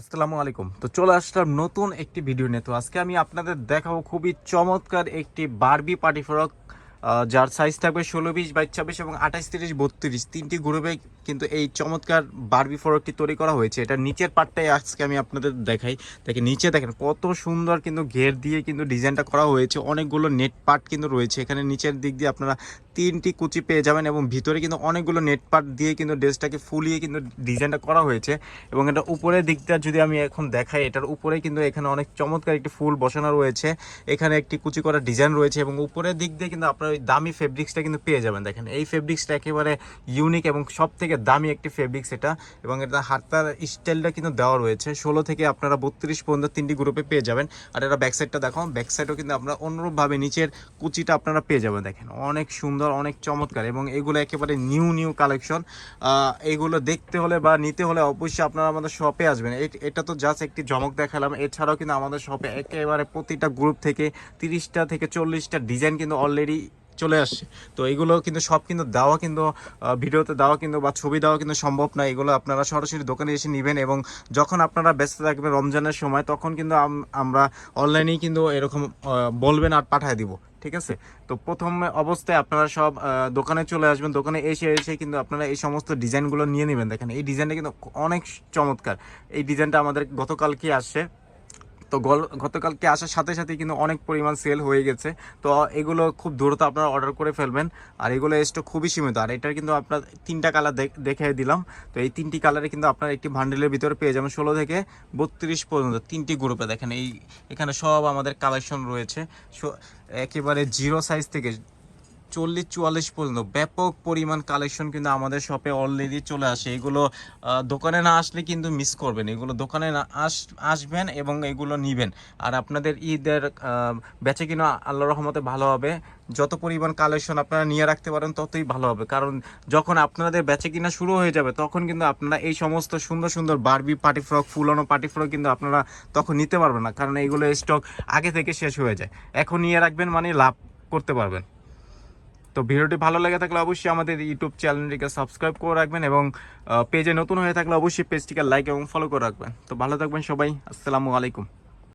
আসসালামু আলাইকুম। তো চলে আসলাম নতুন একটি ভিডিও নিয়ে। তো আজকে আমি আপনাদের দেখাবো খুবই চমৎকার একটি বারবি পার্টি ফ্রক যার সাইজ থাকবে ষোলো বিশ বাইশ ছাব্বিশ এবং আঠাশ তিরিশ বত্রিশ। তিনটি গ্রুপে কিন্তু এই চমৎকার বারবি ফ্রকটি তৈরি করা হয়েছে। এটা নিচের পার্টটাই আজকে আমি আপনাদের দেখাই। দেখেন, নিচে দেখেন, কত সুন্দর কিন্তু ঘের দিয়ে কিন্তু ডিজাইনটা করা হয়েছে। অনেকগুলো নেট পার্ট কিন্তু রয়েছে। এখানে নিচের দিক দিয়ে আপনারা তিনটি কুচি পেয়ে যাবেন এবং ভিতরে কিন্তু অনেকগুলো নেট পার্ট দিয়ে কিন্তু ড্রেসটাকে ফুলিয়ে কিন্তু ডিজাইনটা করা হয়েছে। এবং এটা উপরের দিকটা যদি আমি এখন দেখাই, এটার উপরে কিন্তু এখানে অনেক চমৎকার একটি ফুল বসানো রয়েছে। এখানে একটি কুচি করা ডিজাইন রয়েছে এবং উপরের দিক দিয়ে কিন্তু আপনার ওই দামি ফেব্রিক্সটা কিন্তু পেয়ে যাবেন। দেখেন, এই ফেব্রিক্সটা একেবারে ইউনিক এবং সব থেকে দামি একটি ফেব্রিক্স এটা এবং এটা হাতার স্টাইলটা কিন্তু দেওয়া রয়েছে। ষোলো থেকে আপনারা বত্রিশ পর্যন্ত তিনটি গ্রুপে পেয়ে যাবেন। আর এটা ব্যাক সাইডটা দেখো ব্যাক সাইডও কিন্তু আপনারা অনুরূপভাবে নিচের কুচিটা আপনারা পেয়ে যাবেন। দেখেন, অনেক সুন্দর, অনেক চমৎকার এবং এগুলো একেবারে নিউ নিউ কালেকশন এগুলো দেখতে হলে বা নিতে হলে অবশ্যই আপনারা আমাদের শপে আসবেন। এটা তো জাস্ট একটি চমক দেখালাম। এছাড়াও কিন্তু আমাদের শপে একেবারে প্রতিটা গ্রুপ থেকে তিরিশটা থেকে চল্লিশটা ডিজাইন কিন্তু অলরেডি চলে আসছে। তো এগুলো কিন্তু সব কিন্তু দেওয়া কিন্তু ভিডিওতে দেওয়া কিন্তু বা ছবি দেওয়া কিন্তু সম্ভব না। এগুলো আপনারা সরাসরি দোকানে এসে নেবেন এবং যখন আপনারা ব্যস্ত থাকবেন রমজানের সময়, তখন কিন্তু আমরা অনলাইনেই কিন্তু এরকম বলবেন আর পাঠিয়ে দিব। ঠিক আছে? তো প্রথম অবস্থায় আপনারা সব দোকানে চলে আসবেন। দোকানে এসে এসে কিন্তু আপনারা এই সমস্ত ডিজাইনগুলো নিয়ে নেবেন। দেখেন, এই ডিজাইনটা কিন্তু অনেক চমৎকার। এই ডিজাইনটা আমাদের গতকালকে আসছে। তো গতকালকে আসার সাথে সাথে কিন্তু অনেক পরিমাণ সেল হয়ে গেছে। তো এগুলো খুব দ্রুত আপনারা অর্ডার করে ফেলবেন। আর এগুলো স্টক খুবই সীমিত। আর এটার কিন্তু আপনার তিনটা কালার দেখে দিলাম। তো এই তিনটি কালারে কিন্তু আপনার একটি ভান্ডেলের ভিতরে পেয়ে যাবেন ষোলো থেকে বত্রিশ পর্যন্ত তিনটি গ্রুপে দেখেন এই, এখানে সব আমাদের কালেকশন রয়েছে। একেবারে জিরো সাইজ থেকে চল্লিশ চুয়াল্লিশ পর্যন্ত। ব্যাপক পরিমাণ কালেকশন কিন্তু আমাদের শপে অলরেডি চলে আসে। এগুলো দোকানে না আসলে কিন্তু মিস করবেন। এগুলো দোকানে না আস, আসবেন এবং এগুলো নিবেন। আর আপনাদের ঈদের বেচে কিনা আল্লাহ রহমতে ভালো হবে। যত পরিমাণ কালেকশন আপনারা নিয়ে রাখতে পারেন, ততই ভালো হবে। কারণ যখন আপনাদের বেচে কিনা শুরু হয়ে যাবে, তখন কিন্তু আপনারা এই সমস্ত সুন্দর সুন্দর বারবি পার্টি ফ্রক ফুলানো পার্টি ফ্রক কিন্তু আপনারা তখন নিতে পারবেন না। কারণ এইগুলো স্টক আগে থেকে শেষ হয়ে যায়। এখন নিয়ে রাখবেন মানে লাভ করতে পারবেন। তো ভিডিওটি ভালো লেগে থাকলে অবশ্যই আমাদের ইউটিউব চ্যানেলটিকে সাবস্ক্রাইব করে রাখবেন এবং পেজে নতুন হয়ে থাকলে অবশ্যই পেজটিকে লাইক এবং ফলো করে রাখবেন। তো ভালো থাকবেন সবাই, আসসালামু আলাইকুম।